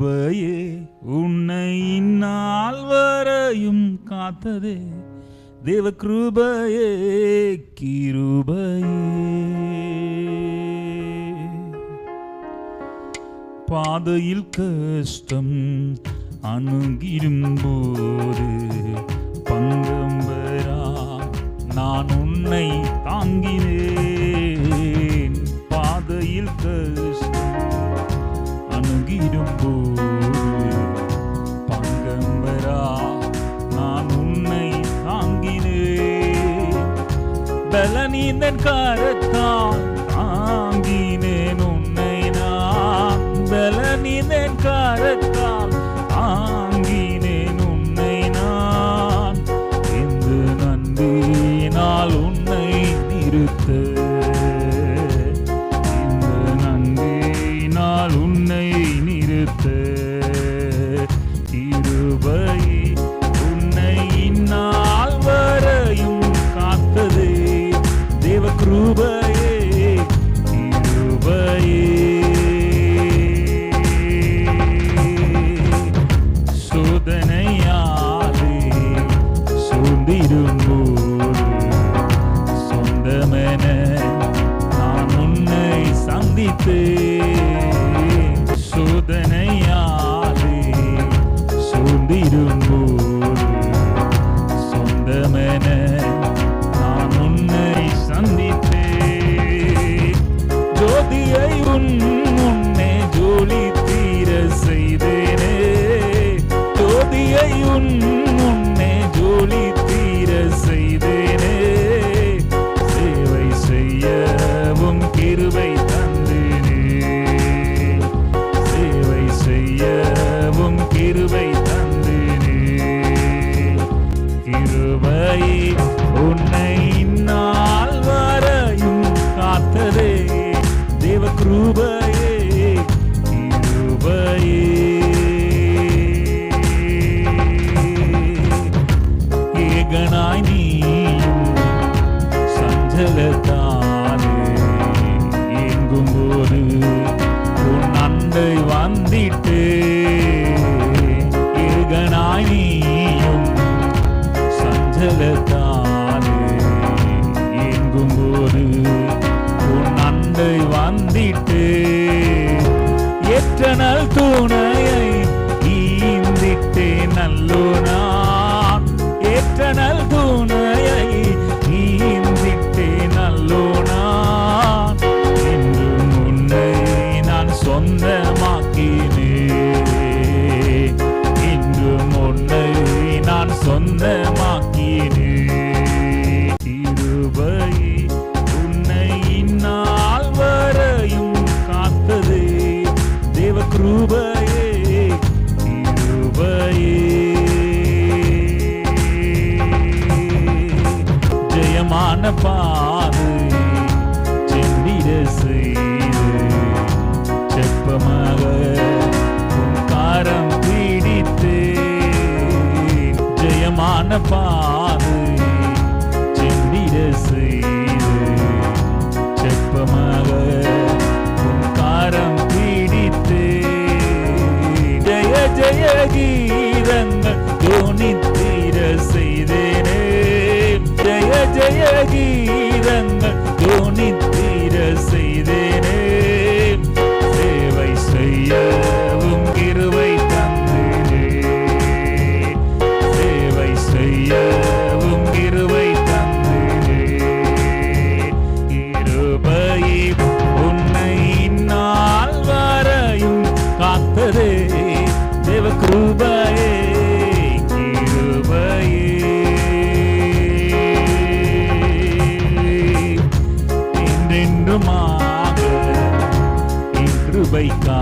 கிருபையே உன்னை இந்நாள் வரையும் காத்ததே. தேவ கிருபையே. கிருபையே பாதையில் கஷ்டம் அணுகிரும்போது பங்கம்பரா நான் உன்னை Senin ஜோதியை உன் முன்னே ஜோலி தீர செய்தேனே. ஜோதியை உன் முன்னே ஜோலி தீர செய்தேனே. சேவை செய்யவும் கிருவை தந்தேனே. சேவை செய்யவும் கிருபை தந்தேனே. கிருபை உன் தேவ எற்றனல் துணையை ஈந்திட்டே நல்லோ நான் ஏற்றனல் துணையை ஈந்திட்டே நல்லோ நான் என்றும் உன்னை நான் சொந்தமாக்கினே. இன்றும் உன்னை நான் சொந்தமா ஜெயமான பாதை செய்து செப்பமாக காரம் பிடித்து ஜெயமான பாது சென்றிட செய்து செப்பமாக காரம் பிடித்து ஜெய ஜெய ஜெய கீதங்கள் மாறுமாக என் கிருபைக்கா